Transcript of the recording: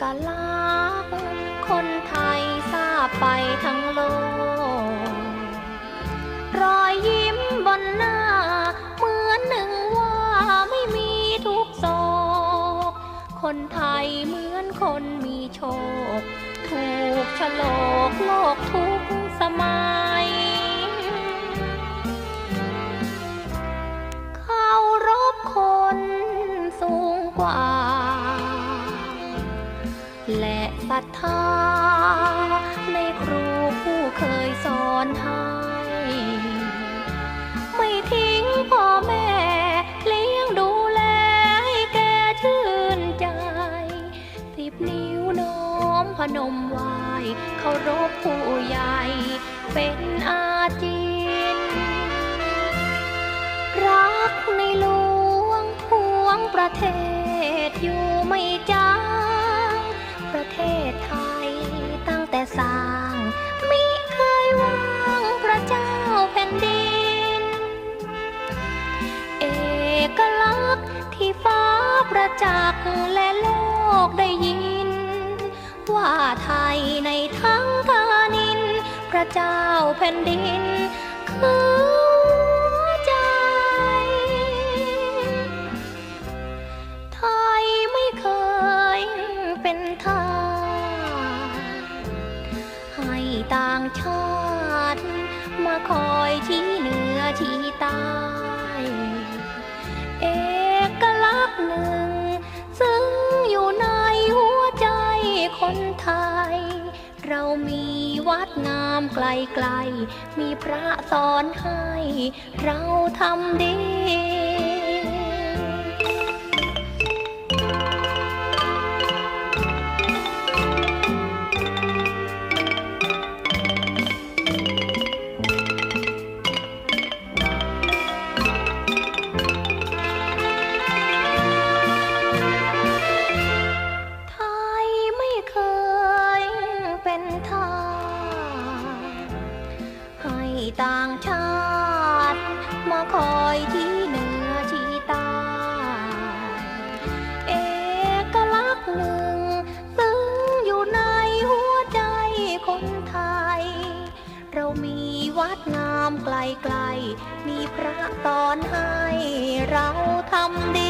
กลักษณ์คนไทยทราบไปทั้งโลก รอยยิ้มบนหน้า เหมือนหนึ่งว่าไม่มีทุกโศก คนไทยเหมือนคนมีโชค ถูกฉลกโลกทุกสมัย เขารบคนสูงกว่า และศรัทธา ในครูผู้เคยสอนให้ไม่ทิ้งพ่อแม่เลี้ยงดูแลให้แกชื่นใจ สิบนิ้วน้อมพนมไหวเคารพผู้ใหญ่ เป็นอาจินรักในหลวงพวงประเทศอยู่ไม่จา จักและโลกได้ยิน ว่าไทยในทั้งกานิน พระเจ้าแผ่นดิน คือหัวใจ ไทยไม่เคยเป็นทาสให้ต่างชาติ มาคอยชี้เหนือชี้ใต้ เรามีวัดงามไกลๆมีพระสอนให้ เราทำดี ต่างชาติ มาคอยที่เหนือที่ใต้เอกลักษณ์หนึ่ง ซึ่งอยู่ในหัวใจคนไทย เรามีวัดงามไกลๆ มีพระสอนให้เราทำดี